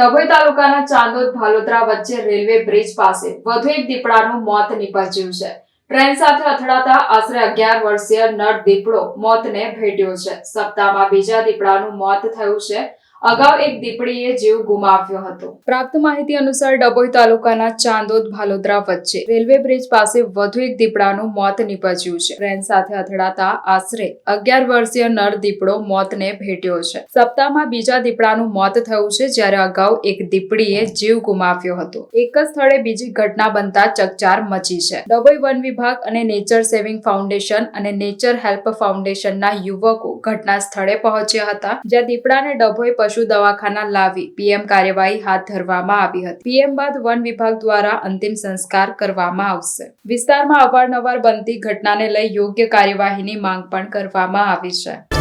ડભોઈ તાલુકાના ચાંદોદ ભાલોદરા વચ્ચે railway bridge પાસે વધુ એક દીપડાનું મોત નીપજ્યું છે. ટ્રેન સાથે અથડાતા આશરે અગિયાર વર્ષીય નર દીપડો મોતને ભેટ્યો છે. સપ્તાહમાં બીજા દીપડાનું મોત થયું છે. અગાઉ એક દીપડીએ જીવ ગુમાવ્યો હતો. પ્રાપ્ત માહિતી અનુસાર ડભોઈ તાલુકાના ચાંદોદ ભાલોદરા વચ્ચે રેલવે બ્રિજ પાસે વધુ એક દીપડાનું મોત નીપજ્યું છે. ટ્રેન સાથે અથડાતા આશરે અગિયાર વર્ષીય નર દીપડો મોતને ભેટ્યો છે. સપ્તાહમાં બીજા દીપડાનું મોત થયું છે જ્યારે અગાઉ એક દીપડીએ જીવ ગુમાવ્યો હતો. એક જ સ્થળે બીજી ઘટના બનતા ચકચાર મચી છે. ડભોઈ વન વિભાગ અને નેચર સેવિંગ ફાઉન્ડેશન અને નેચર હેલ્પ ફાઉન્ડેશનના યુવકો ઘટના સ્થળે પહોંચ્યા હતા, જ્યાં દીપડાને ડભોઈ પશુ દવાખાના લાવી પીએમ કાર્યવાહી હાથ ધરવામાં આવી હતી. પીએમ બાદ વન વિભાગ દ્વારા અંતિમ સંસ્કાર કરવામાં આવશે. વિસ્તારમાં અવારનવાર બનતી ઘટનાને લઈ યોગ્ય કાર્યવાહીની માંગ પણ કરવામાં આવી છે.